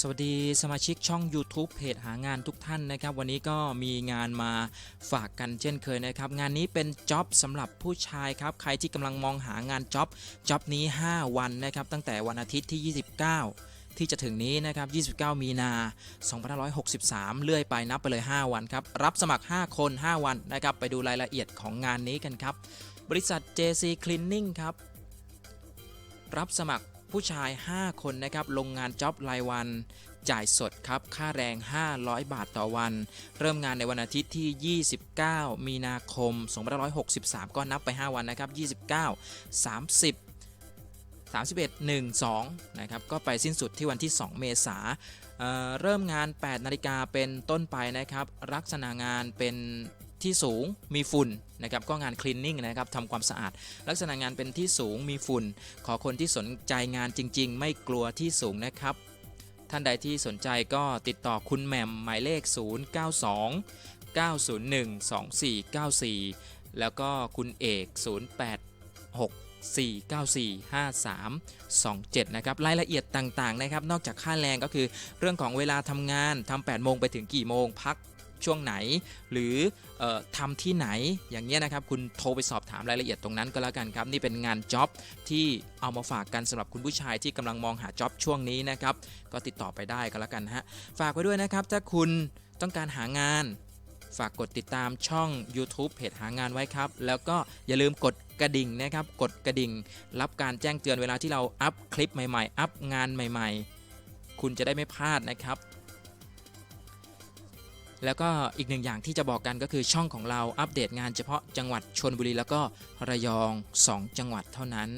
สวัสดีสมาชิกช่อง YouTube เพจหางานทุกท่านนะครับ วันนี้ก็มีงานมาฝากกันเช่นเคยนะครับ งานนี้เป็นจ็อบสำหรับผู้ชายครับ ใครที่กำลังมองหางานจ็อบจ็อบนี้ 5 วันนะครับ ตั้งแต่วันอาทิตย์ที่ 29ที่จะถึงนี้นะครับ 29 มีนา 2563 เลื่อยไปนับไปเลย 5 วันครับ รับสมัคร 5 คน 5 วันนะครับ ไปดูรายละเอียดของงานนี้กันครับ บริษัท JC Cleaning ครับ รับสมัคร ผู้ชาย 5 คนนะครับลงงานจ็อบรายวัน จ่ายสดครับค่าแรง 500 บาทต่อวัน เริ่มงานในวันอาทิตย์ที่ 29 มีนาคม2563 ก็นับไป 5 วันนะครับ 29 30 31 1 2นะครับก็ไปสิ้นสุดที่วันที่ 2 เมษาเเริ่มงาน 8 นาฬิกาเป็นต้นไปนะครับลักษณะงานเป็น ที่สูงมีฝุ่นนะครับก็งานคลีนนิ่งนะครับทำความสะอาด ลักษณะงานเป็นที่สูงมีฝุ่น ขอคนที่สนใจงานจริง ๆ ไม่กลัวที่สูงนะครับ ท่านใดที่สนใจก็ติดต่อคุณแหม่มหมายเลข 092 901 2494 แล้วก็คุณเอก 086 494 5327 นะครับ รายละเอียดต่าง ๆ นะครับ นอกจากค่าแรงก็คือเรื่องของเวลาทำงานทำ8โมงไปถึงกี่โมง พัก ช่วงไหน หรือออทำที่ไหนอย่างเงี้ยนะครับ คุณโทรไปสอบถามรายละเอียดตรงนั้นก็แล้วกันครับ นี่เป็นงานจ็อบที่เอามาฝากกันสำหรับคุณผู้ชายที่กำลังมองหาจ็อบช่วงนี้นะครับ ก็ติดต่อไปได้ก็แล้วกันฮะฝากไว้ด้วยนะครับถ้าคุณต้องการหางานฝากกดติดตามช่อง YouTube เพจหางานไว้ครับ แล้วก็อย่าลืมกดกระดิ่งนะครับ กดกระดิ่ง รับการแจ้งเตือนเวลาที่เราอัพคลิปใหม่ๆ อัพงานใหม่ๆ คุณจะได้ไม่พลาดนะครับ แล้วก็อีกหนึ่งอย่างที่จะบอกกันก็คือช่องของเราอัปเดตงานเฉพาะจังหวัดชนบุรีแล้วก็ระยอง 2 จังหวัดเท่านั้น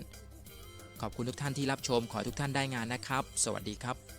ขอบคุณทุกท่านที่รับชมขอทุกท่านได้งานนะครับ สวัสดีครับ